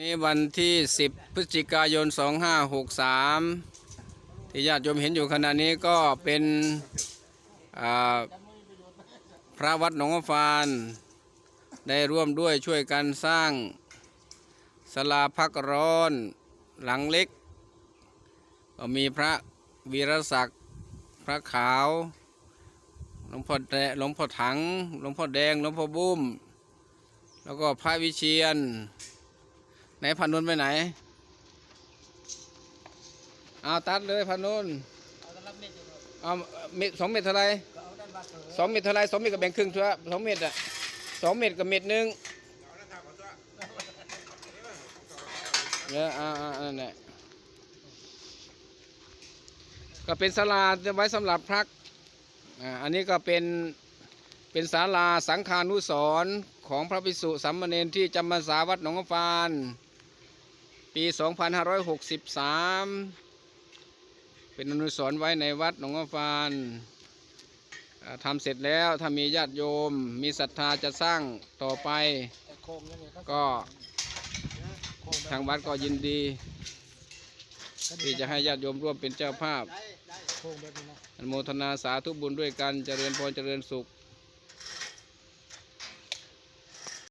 นี่วันที่ 10 พฤศจิกายน 2563 ที่ญาติโยมเห็นอยู่ขณะนี้ก็เป็นพระวัดหนองฟานได้ร่วมด้วยช่วยกันสร้างศาลาพักร้อนหลังเล็ก ก็มีพระวีรศักดิ์ พระขาว หลวงพ่อแดหลวงพ่อถัง หลวงพ่อแดง หลวงพ่อบุ้ม แล้วก็พระวิเชียน นพันนุนไปไหนเอาตัดเลยพันนุนเอาเม็ดสองเม็ดเท่าไรสองเม็ดเท่าไรสองเม็ดกับแบ่งครึ่งเถอะสองเม็ดอะสองเม็ดกับเม็ดหนึ่งเยอะอ่าอ่านั่นแหละก็เป็นศาลาจะไว้สำหรับพักอ่าอันนี้ก็เป็นเป็นศาลาสังฆานุสรของพระภิกษุสามเณรที่จำพรรษาวัดหนองฟาน ปี 2563 เป็นอนุสรณ์ไว้ในวัดหนองฟานทำเสร็จแล้วถ้ามีญาติโยม มีศรัทธาจะสร้างต่อไป ก็ทางวัดก็ยินดี ที่จะให้ญาติโยมร่วมเป็นเจ้าภาพอนุโมทนาสาธุบุญด้วยกัน เจริญพรเจริญสุข